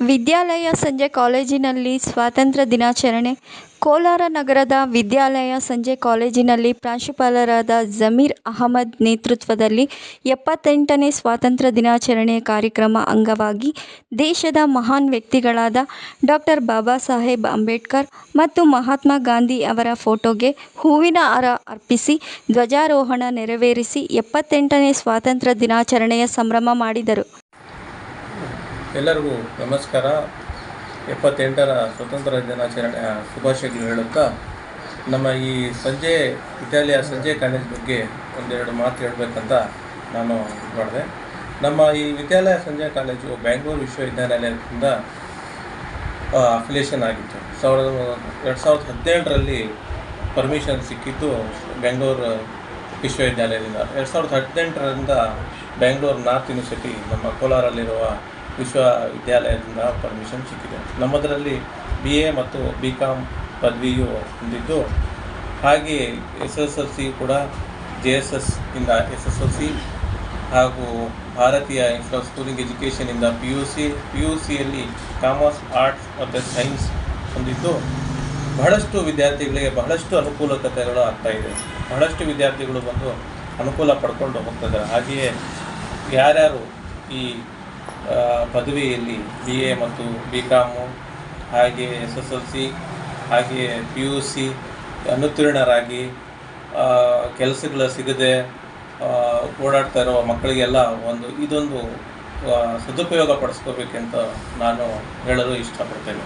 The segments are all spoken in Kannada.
ವಿದ್ಯಾಲಯ ಸಂಜೆ ಕಾಲೇಜಿನಲ್ಲಿ ಸ್ವಾತಂತ್ರ್ಯ ದಿನಾಚರಣೆ. ಕೋಲಾರ ನಗರದ ವಿದ್ಯಾಲಯ ಸಂಜೆ ಕಾಲೇಜಿನಲ್ಲಿ ಪ್ರಾಂಶುಪಾಲರಾದ ಜಮೀರ್ ಅಹಮದ್ ನೇತೃತ್ವದಲ್ಲಿ ಎಪ್ಪತ್ತೆಂಟನೇ ಸ್ವಾತಂತ್ರ್ಯ ದಿನಾಚರಣೆ ಕಾರ್ಯಕ್ರಮ ಅಂಗವಾಗಿ ದೇಶದ ಮಹಾನ್ ವ್ಯಕ್ತಿಗಳಾದ ಡಾಕ್ಟರ್ ಬಾಬಾ ಸಾಹೇಬ್ ಅಂಬೇಡ್ಕರ್ ಮತ್ತು ಮಹಾತ್ಮ ಗಾಂಧಿ ಅವರ ಫೋಟೋಗೆ ಹೂವಿನ ಹಾರ ಅರ್ಪಿಸಿ ಧ್ವಜಾರೋಹಣ ನೆರವೇರಿಸಿ ಎಪ್ಪತ್ತೆಂಟನೇ ಸ್ವಾತಂತ್ರ್ಯ ದಿನಾಚರಣೆಯ ಸಂಭ್ರಮ ಮಾಡಿದರು. ಎಲ್ಲರಿಗೂ ನಮಸ್ಕಾರ. ಎಪ್ಪತ್ತೆಂಟರ ಸ್ವತಂತ್ರ ದಿನಾಚರಣೆಯ ಶುಭಾಶಯಗಳು ಹೇಳುತ್ತಾ, ನಮ್ಮ ಈ ಸಂಜೆ, ಇಟಾಲಿಯ ಸಂಜೆ ಕಾಲೇಜ್ ಬಗ್ಗೆ ಒಂದೆರಡು ಮಾತು ಹೇಳಬೇಕಂತ ನಾನು ಮಾಡಿದೆ. ನಮ್ಮ ಈ ವಿದ್ಯಾಲಯ ಸಂಜೆ ಕಾಲೇಜು ಬ್ಯಾಂಗ್ಳೂರು ವಿಶ್ವವಿದ್ಯಾನಿಲಯದಿಂದ ಅಫಿಲೇಷನ್ ಆಗಿತ್ತು. ಸಾವಿರದ ಎರಡು ಸಾವಿರದ ಹದಿನೇಳರಲ್ಲಿ ಪರ್ಮಿಷನ್ ಸಿಕ್ಕಿದ್ದು ಬೆಂಗಳೂರು ವಿಶ್ವವಿದ್ಯಾಲಯದಿಂದ ಎರಡು ಸಾವಿರದ ಹದಿನೆಂಟರಿಂದ ಬೆಂಗಳೂರು ನಾರ್ತ್ ಯೂನಿವರ್ಸಿಟಿ, ನಮ್ಮ ಕೋಲಾರಲ್ಲಿರುವ ವಿಶ್ವವಿದ್ಯಾಲಯದಿಂದ ಪರ್ಮಿಷನ್ ಸಿಕ್ಕಿದೆ. ನಮ್ಮದರಲ್ಲಿ ಬಿ ಎ ಮತ್ತು ಬಿ ಕಾಮ್ ಪದವಿಯು ಹೊಂದಿದ್ದು, ಹಾಗೆ ಎಸ್ ಎಸ್ ಎಲ್ ಸಿ ಕೂಡ ಜೆ ಎಸ್ ಎಸ್ ಇಂದ ಎಸ್ ಎಸ್ ಎಲ್ ಸಿ ಹಾಗೂ ಭಾರತೀಯ infra schooling ಎಜುಕೇಷನಿಂದ P U C P U ಸಿಯಲ್ಲಿ ಕಾಮರ್ಸ್ ಆರ್ಟ್ಸ್ ಮತ್ತು ಸೈನ್ಸ್ ಹೊಂದಿದ್ದು. ಬಹಳಷ್ಟು ವಿದ್ಯಾರ್ಥಿಗಳಿಗೆ ಬಹಳಷ್ಟು ಅನುಕೂಲಕತೆಗಳು ಆಗ್ತಾ ಇದೆ. ಬಹಳಷ್ಟು ವಿದ್ಯಾರ್ಥಿಗಳು ಬಂದು ಅನುಕೂಲ ಪಡ್ಕೊಂಡು ಹೋಗ್ತಿದ್ದಾರೆ ಹಾಗೆಯೇ ಯಾರ್ಯಾರು ಈ ಪದವಿಯಲ್ಲಿ ಬಿ ಎ ಮತ್ತು ಬಿ ಕಾಮು ಹಾಗೆ ಎಸ್ ಎಸ್ ಎಲ್ ಸಿ ಹಾಗೆ ಪಿ ಯು ಸಿ ಅನುತ್ತೀರ್ಣರಾಗಿ ಕೆಲಸಗಳು ಸಿಗದೆ ಓಡಾಡ್ತಾ ಇರೋ ಮಕ್ಕಳಿಗೆಲ್ಲ ಒಂದು ಇದೊಂದು ಸದುಪಯೋಗ ಪಡಿಸ್ಕೋಬೇಕಂತ ನಾನು ಹೇಳಲು ಇಷ್ಟಪಡ್ತೇನೆ.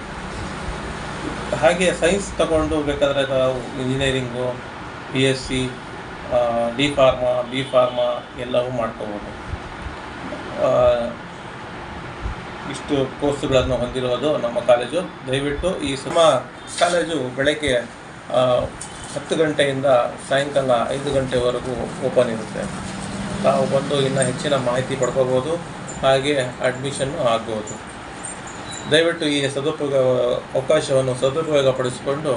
ಹಾಗೆ ಸೈನ್ಸ್ ತಗೊಂಡು ಬೇಕಾದರೆ ನಾವು engineering P S C D pharma B pharma ಎಲ್ಲವೂ ಮಾಡ್ಕೋಬೋದು. ಇಷ್ಟು ಕೋರ್ಸ್ಗಳನ್ನು ಹೊಂದಿರುವುದು ನಮ್ಮ ಕಾಲೇಜು. ದಯವಿಟ್ಟು ಈ ಸಮ ಕಾಲೇಜು ಬೆಳಗ್ಗೆ ಹತ್ತು ಗಂಟೆಯಿಂದ ಸಾಯಂಕಾಲ ಐದು ಗಂಟೆವರೆಗೂ ಓಪನ್ ಇರುತ್ತೆ. ತಾವು ಬಂದು ಇನ್ನು ಹೆಚ್ಚಿನ ಮಾಹಿತಿ ಪಡ್ಕೋಬೋದು, ಹಾಗೆ ಅಡ್ಮಿಷನ್ನು ಆಗ್ಬೋದು. ದಯವಿಟ್ಟು ಈ ಸದುಪಯೋಗ, ಅವಕಾಶವನ್ನು ಸದುಪಯೋಗಪಡಿಸಿಕೊಂಡು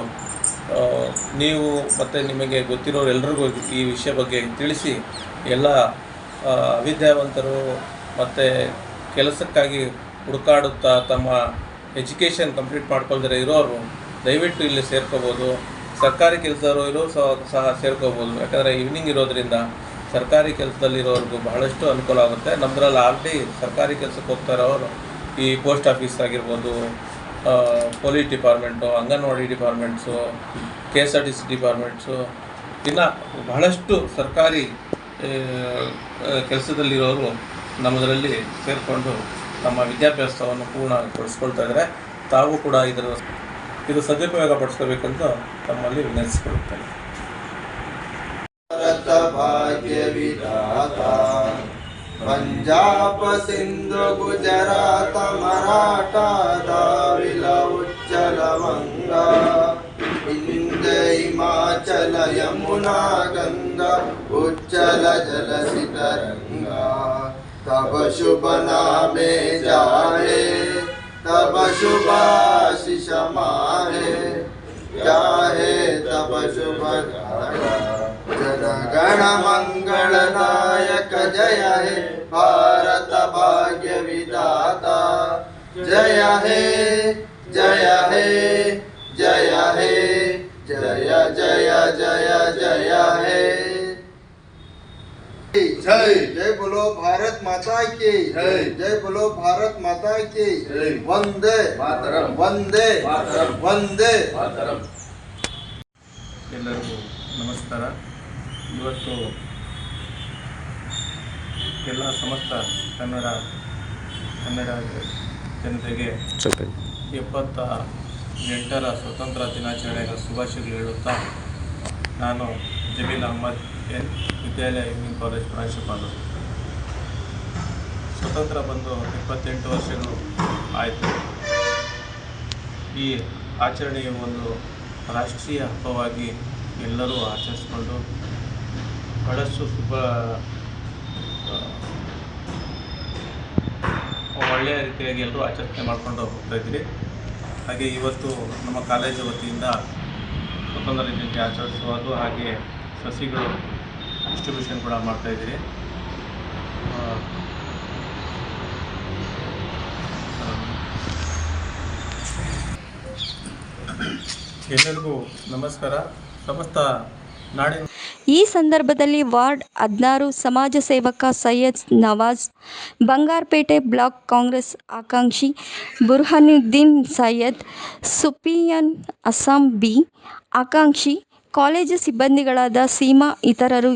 ನೀವು ಮತ್ತು ನಿಮಗೆ ಗೊತ್ತಿರೋರು ಎಲ್ರಿಗೂ ಈ ವಿಷಯ ಬಗ್ಗೆ ತಿಳಿಸಿ, ಎಲ್ಲ ವಿದ್ಯಾವಂತರು ಮತ್ತು ಕೆಲಸಕ್ಕಾಗಿ ಹುಡುಕಾಡುತ್ತಾ ತಮ್ಮ ಎಜುಕೇಷನ್ ಕಂಪ್ಲೀಟ್ ಮಾಡ್ಕೊಳ್ದರೆ ಇರೋರು, ದಯವಿಟ್ಟು ಇಲ್ಲಿ ಸೇರ್ಕೋಬೋದು. ಸರ್ಕಾರಿ ಕೆಲಸದವರು ಇರೋ ಸಹ ಸೇರ್ಕೋಬೋದು. ಯಾಕಂದರೆ ಈವ್ನಿಂಗ್ ಇರೋದ್ರಿಂದ ಸರ್ಕಾರಿ ಕೆಲಸದಲ್ಲಿರೋರಿಗೂ ಬಹಳಷ್ಟು ಅನುಕೂಲ ಆಗುತ್ತೆ. ನಮ್ಮದ್ರಲ್ಲಿ ಆಲ್ರೆಡಿ ಸರ್ಕಾರಿ ಕೆಲಸಕ್ಕೆ ಹೋಗ್ತಾ ಈ ಪೋಸ್ಟ್ ಆಫೀಸ್ ಆಗಿರ್ಬೋದು police department anganwadi departments K S R T C departments ಇನ್ನು ಬಹಳಷ್ಟು ಸರ್ಕಾರಿ ಕೆಲಸದಲ್ಲಿರೋರು ನಮ್ಮದರಲ್ಲಿ ಸೇರಿಕೊಂಡು ತಮ್ಮ ವಿದ್ಯಾಭ್ಯಾಸವನ್ನು ಪೂರ್ಣಗೊಳಿಸ್ಕೊಳ್ತಾ ಇದ್ದರೆ. ತಾವು ಕೂಡ ಇದರ ಇದು ಸದುಪಯೋಗ ಪಡಿಸ್ಕೋಬೇಕಂತ ತಮ್ಮಲ್ಲಿ ವಿನಂತಿಸಿಕೊಳ್ಳುತ್ತೇನೆ. ಪಂಜಾಬ್ ಸಿಂಧು ಗುಜರಾತ ಮರಾಠ ಉಚ್ಚಲವಂಗ ಹಿಂದೆ ಹಿಮಾಚಲ ಯಮುನಾ ಗಂಗಾ ಉಚ್ಚಲ ಜಲಸಿತರಂಗ तब शुभ नामे जाए तब शुभाशिष माने। जाहे तब शुभ जन गण मंगल नायक जय हे, भारत भाग्य विदाता जय हे जय। જય બોલો ભારત માતા કી जय। જય બોલો ભારત માતા કી वंदे। मातरम। वंदे। मातरम। वंदे। मातरम। ಎಲ್ಲರಿಗೂ ನಮಸ್ಕಾರ. ಇವತ್ತು ಎಲ್ಲ ಸಮಸ್ತ ಕನ್ನಡ ಕನ್ನಡ ಜನತೆಗೆ ಎಪ್ಪತ್ತ ಎಂಟರ ಸ್ವತಂತ್ರ ದಿನಾಚರಣೆಯ ಶುಭಾಶಯಗಳು ಹೇಳುತ್ತಾ ನಾನು ಜಮೀಲ್ ಅಹ್ಮದ್. ಎನ್ ವಿದ್ಯಾಲಯ ಇಂಜಿನಿಯರಿಂಗ್ ಕಾಲೇಜ್ ಪ್ರಾಂಶುಪಾಲರು. ಸ್ವತಂತ್ರ ಬಂದು ಇಪ್ಪತ್ತೆಂಟು ವರ್ಷಗಳು ಆಯಿತು. ಈ ಆಚರಣೆಯು ಒಂದು ರಾಷ್ಟ್ರೀಯ ಹಬ್ಬವಾಗಿ ಎಲ್ಲರೂ ಆಚರಿಸ್ಕೊಂಡು ಬಹಳಷ್ಟು ಶುಭ ಒಳ್ಳೆಯ ರೀತಿಯಾಗಿ ಎಲ್ಲರೂ ಆಚರಣೆ ಮಾಡಿಕೊಂಡು ಹೋಗ್ತಾ ಇದ್ದೀರಿ. ಹಾಗೆ ಇವತ್ತು ನಮ್ಮ ಕಾಲೇಜು ವತಿಯಿಂದ ಸ್ವತಂತ್ರ ದಿನಕ್ಕೆ ಆಚರಿಸುವುದು ಹಾಗೆ ಸಸಿಗಳು ಡಿಸ್ಟ್ರಿಬ್ಯೂಷನ್ ಕೂಡ ಮಾಡ್ತಾ ಮಾಡ್ತಾಯಿದ್ದೀನಿ ಎಲ್ಲರಿಗೂ ನಮಸ್ಕಾರ. ಸಮಸ್ತ ನಾಡಿನ ಈ ಸಂದರ್ಭದಲ್ಲಿ ವಾರ್ಡ್ ಹದಿನಾರು ಸಮಾಜ ಸೇವಕ ಸೈಯದ್ ನವಾಜ್, ಬಂಗಾರಪೇಟೆ ಬ್ಲಾಕ್ ಕಾಂಗ್ರೆಸ್ ಆಕಾಂಕ್ಷಿ ಬುರ್ಹಾನುದ್ದೀನ್ ಸೈಯದ್, ಸುಪಿಯನ್ ಅಸ್ಸಾಂ ಬಿ ಆಕಾಂಕ್ಷಿ, ಕಾಲೇಜು ಸಿಬ್ಬಂದಿಗಳಾದ ಸೀಮಾ ಇತರರು